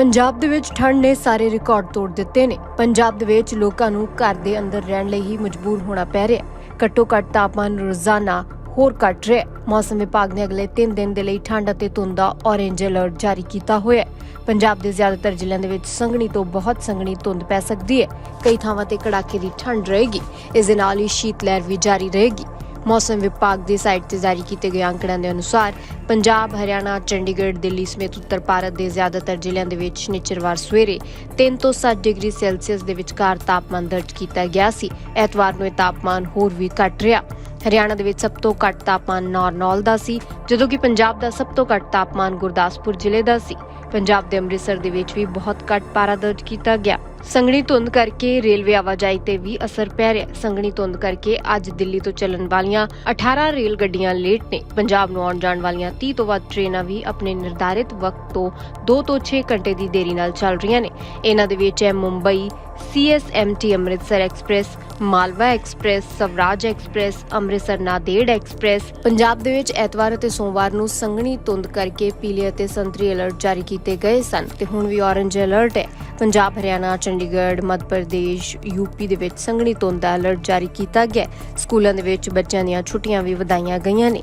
ਪੰਜਾਬ ਦੇ ਵਿੱਚ ਠੰਡ ਨੇ ਸਾਰੇ ਰਿਕਾਰਡ ਤੋੜ ਦਿੱਤੇ ਨੇ। ਪੰਜਾਬ ਦੇ ਵਿੱਚ ਲੋਕਾਂ ਨੂੰ ਘਰ ਦੇ ਅੰਦਰ ਰਹਿਣ ਲਈ ਹੀ ਮਜਬੂਰ ਹੋਣਾ ਪੈ ਰਿਹਾ ਹੈ। ਘੱਟੋ ਘੱਟ ਤਾਪਮਾਨ ਰੋਜ਼ਾਨਾ ਹੋਰ ਘਟ ਰਿਹਾ ਮੌਸਮ ਵਿਭਾਗ ਨੇ ਅਗਲੇ 3 ਦਿਨ ਦੇ ਲਈ ਠੰਡ ਅਤੇ ਧੁੰਦ ਦਾ ਔਰੇਂਜ ਅਲਰਟ ਜਾਰੀ ਕੀਤਾ ਹੋਇਆ ਹੈ। ਪੰਜਾਬ ਦੇ ਜ਼ਿਆਦਾਤਰ ਜ਼ਿਲ੍ਹਿਆਂ ਦੇ ਵਿੱਚ ਸੰਘਣੀ ਤੋਂ ਬਹੁਤ ਸੰਘਣੀ ਧੁੰਦ ਪੈ ਸਕਦੀ ਹੈ। ਕਈ ਥਾਵਾਂ ਤੇ ਕੜਾਕੇ ਦੀ ਠੰਡ ਰਹੇਗੀ। ਇਸ ਦੇ ਨਾਲ ਹੀ ਸ਼ੀਤ ਲਹਿਰ ਵੀ ਜਾਰੀ ਰਹੇਗੀ। ਮੌਸਮ ਵਿਭਾਗ ਦੀ ਸਾਈਟ ਤੇ ਜਾਰੀ ਕੀਤੇ ਗਏ ਅੰਕੜਿਆਂ ਦੇ ਅਨੁਸਾਰ ਪੰਜਾਬ, ਹਰਿਆਣਾ, ਚੰਡੀਗੜ੍ਹ, ਦਿੱਲੀ ਸਮੇਤ ਉੱਤਰ ਭਾਰਤ ਦੇ ਜ਼ਿਆਦਾਤਰ ਜ਼ਿਲ੍ਹਿਆਂ ਦੇ ਵਿੱਚ ਨਿਚਰਵਾਰ ਸਵੇਰੇ 3 ਤੋਂ 7 ਡਿਗਰੀ ਸੈਲਸੀਅਸ ਦੇ ਵਿਚਕਾਰ ਤਾਪਮਾਨ ਦਰਜ ਕੀਤਾ ਗਿਆ ਸੀ। ਐਤਵਾਰ ਨੂੰ ਇਹ ਤਾਪਮਾਨ ਹੋਰ ਵੀ ਘਟ ਰਿਹਾ। ਹਰਿਆਣਾ ਦੇ ਵਿੱਚ ਸਭ ਤੋਂ ਘੱਟ ਤਾਪਮਾਨ ਨਾਰਨੌਲ ਦਾ ਸੀ, ਜਦੋਂ ਕਿ ਪੰਜਾਬ ਦਾ ਸਭ ਤੋਂ ਘੱਟ ਤਾਪਮਾਨ ਗੁਰਦਾਸਪੁਰ ਜ਼ਿਲ੍ਹੇ ਦਾ ਸੀ। ਪੰਜਾਬ ਦੇ ਅੰਮ੍ਰਿਤਸਰ ਦੇ ਵਿੱਚ ਵੀ ਬਹੁਤ ਘੱਟ ਪਾਰਾ ਦਰਜ ਕੀਤਾ ਗਿਆ। ਸੰਘਣੀ ਧੁੰਦ ਕਰਕੇ ਰੇਲਵੇ ਆਵਾਜਾਈ ਤੇ ਵੀ ਅਸਰ ਪੈ ਰਿਹਾ ਸੰਘਣੀ ਧੁੰਦ ਕਰਕੇ ਅੱਜ ਦਿੱਲੀ ਤੋਂ ਚੱਲਣ ਵਾਲੀਆਂ 18 ਰੇਲ ਗੱਡੀਆਂ ਲੇਟ ਨੇ। ਪੰਜਾਬ ਨੂੰ ਆਉਣ ਜਾਣ ਵਾਲੀਆਂ 30 ਤੋਂ ਵੱਧ ਟ੍ਰੇਨਾਂ ਵੀ ਆਪਣੇ ਨਿਰਧਾਰਿਤ ਵਕਤ ਤੋਂ 2 ਤੋਂ 6 ਘੰਟੇ ਦੀ ਦੇਰੀ ਨਾਲ ਚੱਲ ਰਹੀਆਂ ਨੇ। ਇਹਨਾਂ ਦੇ ਵਿੱਚ ਹੈ Mumbai CSMT Amritsar express Malwa express Swaraj express Amritsar Nanded express Punjab ਦੇ ਵਿੱਚ ਐਤਵਾਰ ਅਤੇ ਸੋਮਵਾਰ ਨੂੰ ਸੰਘਣੀ ਧੁੰਦ ਕਰਕੇ ਪੀਲੇ ਅਤੇ ਸੰਤਰੀ ਅਲਰਟ ਜਾਰੀ ਕੀਤੇ ਗਏ ਸਨ ਤੇ ਹੁਣ ਵੀ ਔਰੇਂਜ ਅਲਰਟ ਹੈ। ਪੰਜਾਬ, ਹਰਿਆਣਾ, ਚੰਡੀਗੜ੍ਹ, ਮੱਧ ਪ੍ਰਦੇਸ਼ ਯੂਪੀ ਦੇ ਵਿੱਚ ਸੰਘਣੀ ਧੁੰਦ ਦਾ ਅਲਰਟ ਜਾਰੀ ਕੀਤਾ ਗਿਆ ਸਕੂਲਾਂ ਦੇ ਵਿੱਚ ਬੱਚਿਆਂ ਦੀਆਂ ਛੁੱਟੀਆਂ ਵੀ ਵਧਾਈਆਂ ਗਈਆਂ ਨੇ।